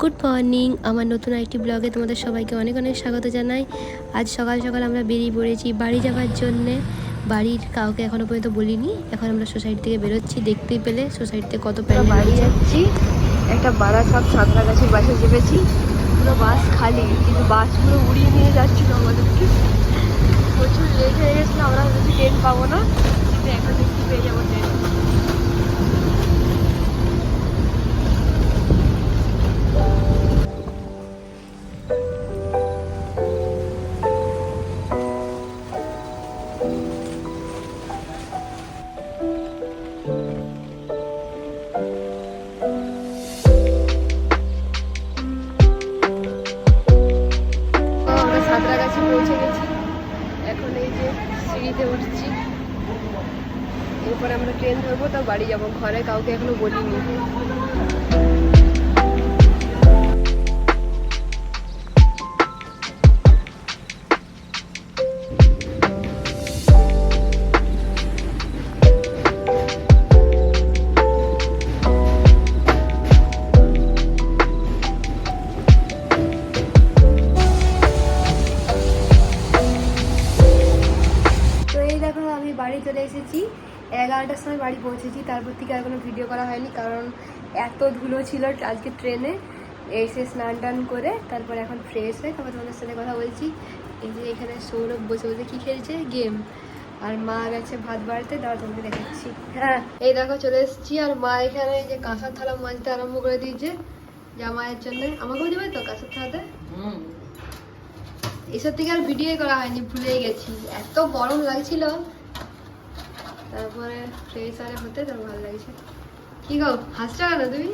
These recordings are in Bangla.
গুড মর্নিং আমার নতুন একটি ব্লগে তোমাদের সবাইকে অনেক অনেক স্বাগত জানাই। আজ সকাল সকাল আমরা বেরিয়ে পড়েছি বাড়ি যাওয়ার জন্যে। বাড়ির কাউকে এখনও পর্যন্ত বলিনি। এখন আমরা সোসাইটি থেকে বেরোচ্ছি। দেখতেই পেলে সোসাইটিতে কত প্যান্ডেল বাড়ি যাচ্ছি। একটা বারাসাত সাঁতরাগাছির বাসে চেপেছি। পুরো বাস খালি কিন্তু বাসগুলো উড়িয়ে নিয়ে যাচ্ছিল আমাদেরকে। প্রচুর লেট হয়ে গেছিল আমরা ট্রেন পাবো না। কিন্তু এখন দেখছি পেয়ে পৌঁছে গেছি। এখন এই যে সিঁড়িতে উঠছি। এরপর আমরা ট্রেন ধরবো তো বাড়ি যাব। ঘরে কাউকে এখনও বলিনি। এগারোটার সময় বাড়ি পৌঁছেছি তারপর থেকে আর কোনো ভিডিও করা হয়নি কারণ এত ধুলো ছিল আজকে ট্রেনে এসে স্নান টান করে তারপর এখন ফ্রেশ হয়ে তারপর তোমাদের সাথে কথা বলছি। এই যে এখানে সৌরভ বসে বসে কী খেলছে? গেম আর মা গেছে ভাত বাড়তে দাঁড়া তোমাকে দেখাচ্ছি। হ্যাঁ এই দেখো চলে এসেছি আর মা এখানে যে কাঁসার থালা মাজতে আরম্ভ করে দিয়েছে জামাইয়ের জন্য। আমাকেও দেবে তো কাঁসার থালাতে এসব থেকে আর ভিডিও করা হয়নি ভুলেই গেছি। এত গরম লাগছিল তারপরে ফ্রেশ আরে হতে তোর ভালো লাগছে। কি গো হাসছো কেন তুমি?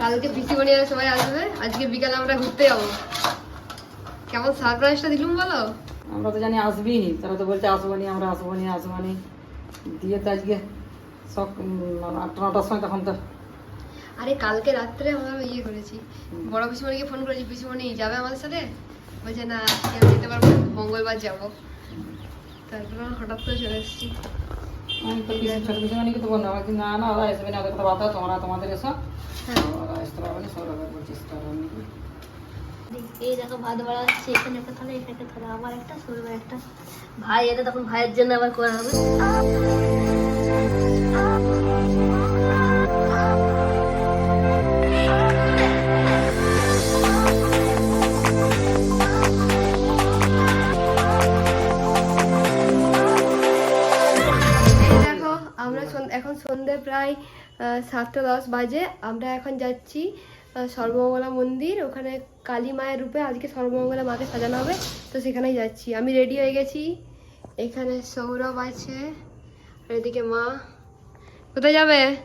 কালকে পিসি বনিয়ারা সবাই আসবে আজকে বিকালে আমরা ঘুরতে যাব। কেমন সারপ্রাইজটা দিলুম বলো? আমরা তো জানি আসবি নি তারা তো বলছে আসব নি আমরা আসব নি আসব নি। দিয়ে তো আজকে সব আটটা নটার সময় তখন তো। আরে কালকে রাত্রে আমরা ইয়ে করেছি বড় পিসিমণিকে ফোন করেছি পিসিমণি যাবে আমাদের সাথে? বলছে না আজকে আমি যেতে পারব না, মঙ্গলবার যাব। তারপর হঠাৎ করে চলে এসেছি। আমি তো কিছু ছোট কিছু মানে তো বললাম কিন্তু না না ওরা আসবে না ওদের কথা তোমরা তোমাদের এসো। হ্যাঁ। ওরা আসতে পারবে না সৌরভ বলছিস তারা এই দেখো ভাত বাড়াচ্ছে এখানে একটা থালা এখানে একটা থালা আমার একটা সরবে একটা। ভাই এলে তখন ভাইয়ের জন্য আবার করা হবে। আমরা সন- এখন সন্ধে প্রায় সাতটা দশ বাজে। আমরা এখন যাচ্ছি সর্বমঙ্গলা মন্দির। ওখানে কালী মায়ের রূপে আজকে সর্বমঙ্গলা মাকে সাজানো হবে। তো সেখানেই যাচ্ছি। আমি রেডি হয়ে গেছি। এখানে সৌরভ আছে আর এদিকে মা। কোথায় যাবে?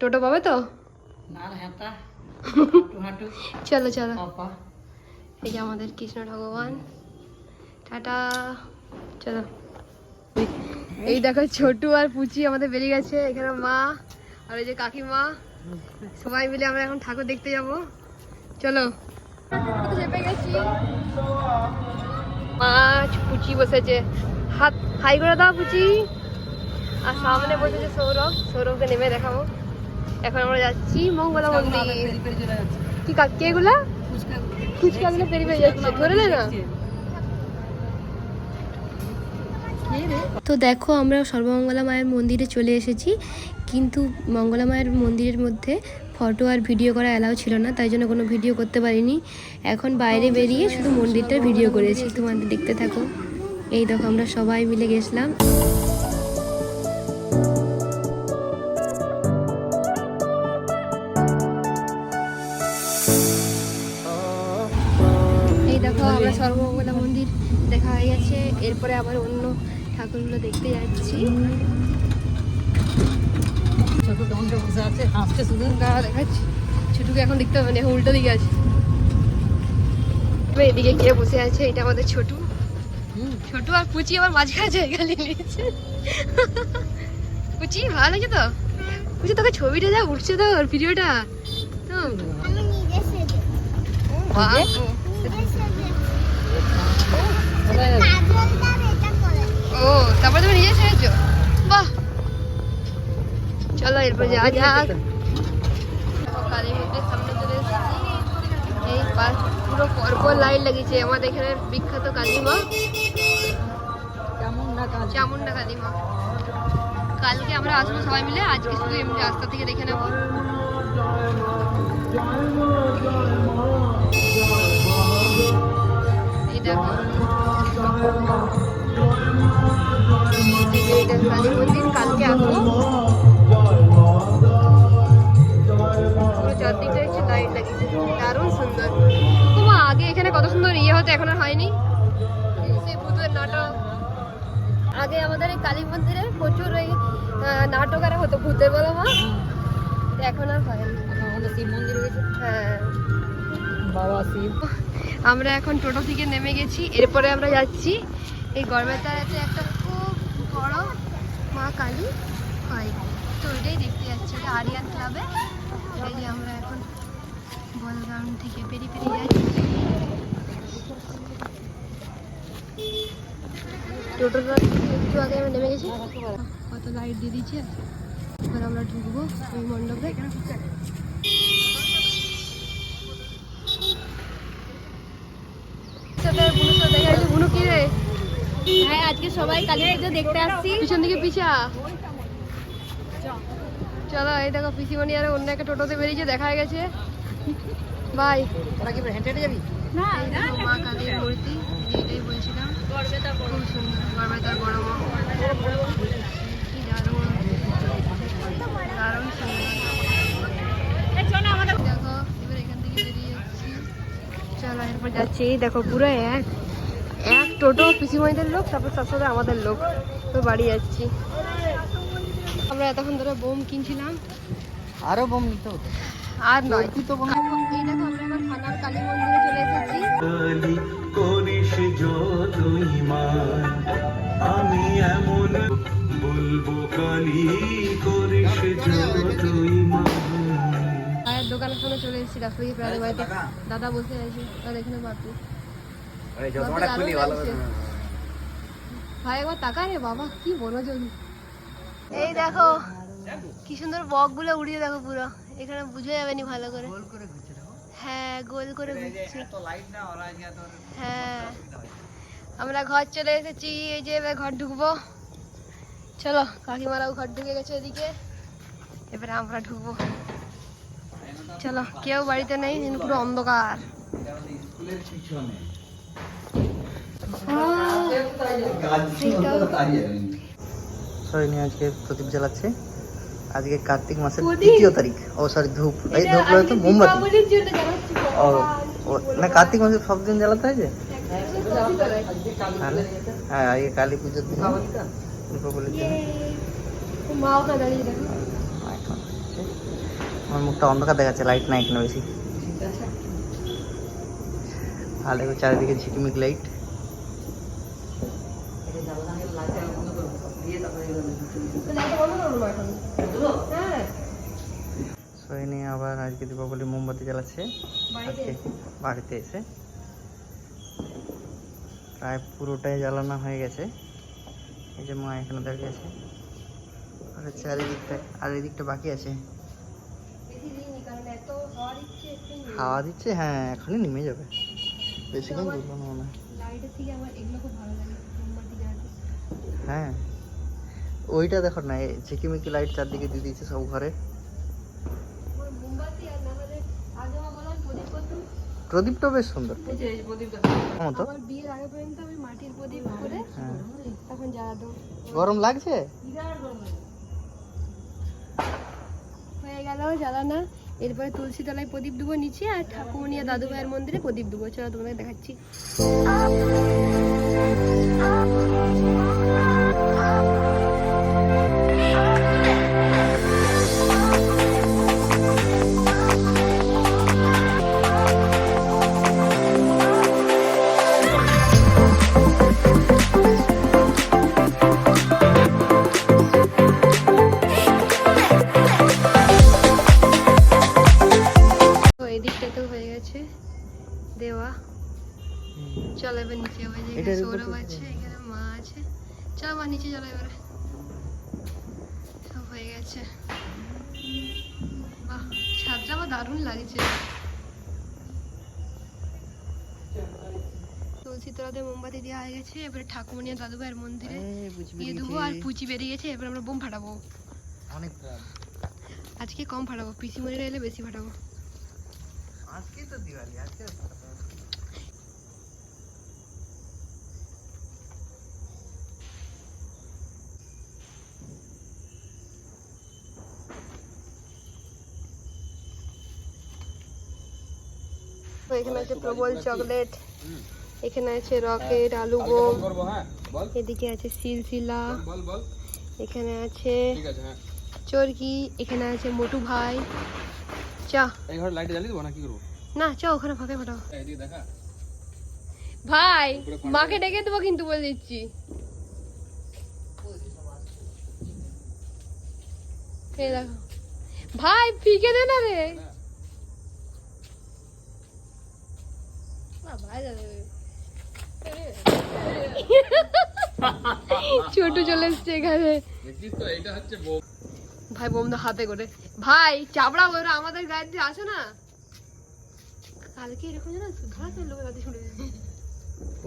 টোটো পাবে তো? হাঁটু চলো চলো। এই যে আমাদের কৃষ্ণ ভগবান। টাটা। চলো। এই দেখো ছোটু আর পুচি আমাদের বেরিয়ে গেছে। এখানে মা আর এই যে কাকিমা। সবাই মিলে আমরা এখন ঠাকুর দেখতে যাব। চলো। চেপে গেছি মা পুচি বসেছে। হাত হাই করে দাও পুচি। আর সামনে বসেছে সৌরভ। সৌরভকে নেমে দেখাবো। এখন আমরা যাচ্ছি মঙ্গলা মন্দির। কি কাকি এগুলা? ফুচকাগুলো পেরিয়ে যাচ্ছে। ধরে নে। তো দেখো, আমরা সর্বমঙ্গলা মায়ের মন্দিরে চলে এসেছি। কিন্তু মঙ্গলা মায়ের মন্দিরের মধ্যে ফটো আর ভিডিও করা অ্যালাউ ছিল না, তাই জন্য কোনো ভিডিও করতে পারিনি। এখন বাইরে বেরিয়ে শুধু মন্দিরটার ভিডিও করেছি। তোমাদের দেখতে থাকো। এই দেখো, আমরা সবাই মিলে গেছিলাম। এই দেখো, আমরা সর্বমঙ্গলা মন্দির দেখা হয়ে গেছে। এরপরে আবার অন্য ঠাকুরগুলো দেখতে যাচ্ছি। বসে আছে শুধু দেখাচ্ছি। ছোটুকে এখন দেখতে হবে না উল্টো দিকে আছে। এদিকে কে বসে আছে এটা আমাদের ছোটু। আর পুচি আবার মাঝখানে জায়গা নিয়েছে। পুচি ভালো লাগছে তো? পুচি তোকে ছবিটা যা উঠছে তো ওর ভিডিওটা। তো। বাহ? ও তারপর তুমি নিজে সেরেছো বাহ। চলো এরপর যা যাক। কালী সামনে চলে এই পাশ পুরো পরপর লাইন লাগিয়েছে আমাদের এখানে বিখ্যাত কালীমা। চামুন্ডা কালীমা। কালকে আমরা আসব সবাই মিলে। আজকে শুধু এমনি রাস্তা থেকে দেখে নেব। এই দেখো। ইয়ে এখন আর হয়নি। সেই ভূতের নাটক। আগে আমাদের এই কালী মন্দিরে প্রচুর ওই নাটক আর হতো ভূতের বলো মা এখন আর হয়নি। আমাদের শিব মন্দির হ্যাঁ। বাবা শিব। আমরা এখন টোটো থেকে নেমে গেছি। এরপরে আমরা যাচ্ছি। এই গড়বেতাতে একটা খুব বড় মা কালী হয়। তো ওইটাই দেখতে যাচ্ছি এটা আরিয়ান ক্লাবে। এই যে আমরা এখন বলগ্রাম থেকে পেরি পেরিয়ে যাচ্ছি। টোটোটা একটু আগে আমরা নেমে গেছি। কত লাইট দিয়ে দিচ্ছে এবার আমরা ঢুকবো ওই মণ্ডপে। বুনু কি রে হ্যাঁ আজকে সবাই কালী পুজো দেখতে আসছি। পিছন দিকে পিছা। চলো এই দেখো পিসিমণি আর অন্য একটা টোটোতে বেরিয়েছে দেখা হয়ে গেছে। বাই তোরা কি হেঁটে হেঁটে যাবি? মা কালীর মূর্তি এই যে এটাই বলছিলাম খুব সুন্দর বড় মা কি দারুণ দারুণ সুন্দর দেখো এবার এখান থেকে বেরিয়ে যাচ্ছি চলো এরপর যাচ্ছি দেখো পুরো এক এক টোটো পিসিমণিদের লোক তারপর তার সাথে আমাদের লোক। তো বাড়ি যাচ্ছি। আমরা এতক্ষণ ধরে বোম কিনছিলাম। আরও বোম নিতে হতো। আর নয়। কি তো বোম কালি করিস যতই দোকানের সামনে চলে এসেছি রাস্তা দিয়ে প্রায় বাড়িতে দাদা বসে আছে। আর এখানে বাপি বাপি দারুণ লাগছে। ভাই একবার তাকা রে বাবা কি এই দেখো কি সুন্দর বকগুলো উড়িয়ে দেখো পুরো। এখানে বুঝে যাবে নি ভালো করে। হ্যাঁ গোল করে ঘুরছে। হ্যাঁ। আমরা ঘর চলে এসেছি এই যে এবার ঘর ঢুকবো। চলো কাকিমারাও ঘর ঢুকে গেছে এদিকে। এবারে আমরা ঢুকবো। চলো কেউ বাড়িতে নেই পুরো অন্ধকার। আজকে প্রদীপ জ্বালাচ্ছে। আজকে কার্তিক মাসের? দ্বিতীয় তারিখ। ও সরি ধূপ। এই ধূপ তো মোমবাতি। ও ও না কার্তিক মাসে সব দিন জ্বালাতে হয় যে? হ্যাঁ আজকে কালী পুজোর দিন। আমার মুখটা অন্ধকার দেখাচ্ছে লাইট নাই এখানে বেশি। আর দেখো চারিদিকে ঝিকিমিক লাইট হ্যাঁ। সরিনি আবার আজকে দীপাবলি মোমবাতি জ্বালাচ্ছে। আজকে বাড়িতে এসে। প্রায় পুরোটাই জ্বালানো হয়ে গেছে। এই যে মা এখানে দাঁড়িয়ে আছে। আর চারিদিকটা আর এদিকটা আর এদিকটা বাকি আছে। হাওয়া দিচ্ছে? হ্যাঁ এখনই নেমে যাবে। বেশিক্ষণ হবে না জ্বালাতে হ্যাঁ। ওইটা দেখো না ঝিকিমিকি লাইট চারদিকে দিয়ে দিয়েছে সব ঘরে। প্রদীপটা বেশ সুন্দর। মতো। বিয়ের আগে পর্যন্ত আমি মাটির প্রদীপ করে হ্যাঁ। গরম লাগছে হয়ে গেল জ্বালানা এরপরে তুলসী তলায় প্রদীপ দেবো নিচে আর ঠাকুমনি আর দাদু ভাইয়ের মন্দিরে প্রদীপ দেবো চলো তোমাদের দেখাচ্ছি গেছে বাহ ছাদটা আমার দারুণ লাগছে। শীতলাতে মোমবাতি দেওয়া হয়ে গেছে এবারে ঠাকুমনিয়া দাদু ভাইয়ের মন্দিরে দিয়ে দেবো আর পুচি বেরিয়ে গেছে এবার আমরা বোম ফাটাবো। অনেক আজকে কম ফাটাবো পিসিমণিরা এলে বেশি ফাটাবো। আজকে তো দিওয়ালি আজকে তো এখানে আছে প্রবল চকলেট এখানে আছে রকেট আলু বোম। এদিকে আছে সিলসিলা। এখানে আছে চরকি এখানে আছে মোটু ভাই। চা। লাইট জ্বালিয়ে দেবো না কি করব? না চ ওখানে ফাঁকে ফাটাও। ভাই মাকে ডেকে দেবো কিন্তু বলে দিচ্ছি। ভাই ফিকে দে না রে বাহ, ভাই যাবে। ছোট চলে এসছে এখানে। দেখিস তো এইটা হচ্ছে বউ। ভাই বোমদা হাতে করে। ভাই ওরা আমাদের গায়ে দিয়ে আসে না? কালকে এরকম জানো লোকের শুনে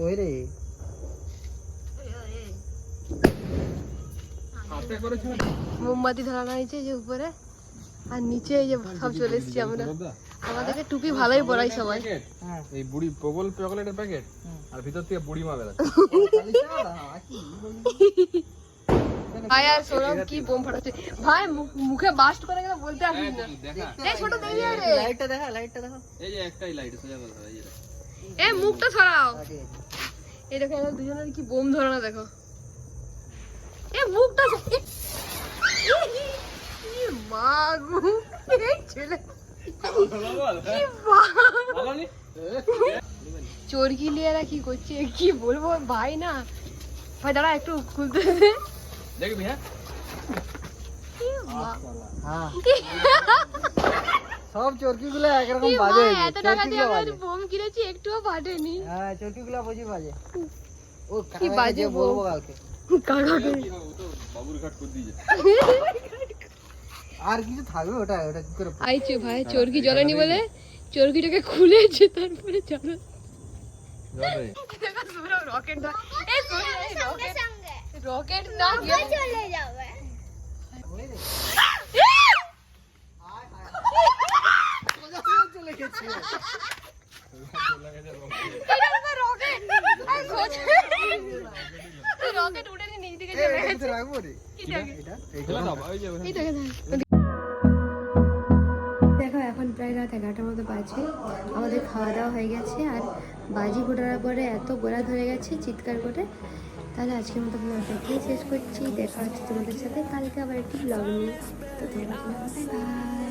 ওই রে? মোমবাতি ধরানো হয়েছে যে উপরে আর নিচে এই যে সব চলে এসেছি আমরা। আমাদেরকে টুপি ভালোই পরাই সবাই। হ্যাঁ এই বুড়ি প্রবল চকলেটের প্যাকেট আর ভিতর থেকে বুড়ি মা বেরোচ্ছে। ভাই আর সৌরভ কি বোম ফাটাচ্ছে? ভাই মুখে বাস্ট করে গেলে বলতে আসিস না। দেখা। এই ছোট দেখবি রে লাইটটা দেখা লাইটটা দেখা। এই যে একটাই লাইট সোজা কথা এই যে এই মুখটা ছড়াও এই দেখো এরা দুজনের কি বোম ধরানো দেখো। এ মুখটা মা গো এই ছেলে। চরকি লিয়েরা কি করছে? কি বলব? ভাই না। ভাই দাঁড়া একটু খুলতে দেখবি হ্যাঁ? হ্যাঁ। সব চরকিগুলো একরকম বাজে এত টাকা দিয়ে আমরা বোম কিনেছি একটুও ফাটেনি হ্যাঁ চরকিগুলো বুঝি বাজে। ও কি বাজে বলব কালকে। কাকাকে। বাবুর ঘাট করে দিয়েছে আর কিছু থাকবে ওটা ওটা কি করে আইছে ভাই চরকি জ্বলেনি বলে? চরকিটাকে খুলেছে তারপরে জ্বলে। রকেট না রকেট রকেট না চলে যাবে। রকেট উঠেনি নিচ দিকে চলে গেছে। খাওয়া দাওয়া হয়ে গেছে আর বাজি ফোটার পরে এত গোড়া ধরে গেছে চিৎকার করে। তাহলে আজকের মতো ব্লগটা এখানেই শেষ করছি। দেখা হচ্ছে তোমাদের সাথে। কালকে আবার একটি ব্লগ নিয়ে। তো তোমরা বাই।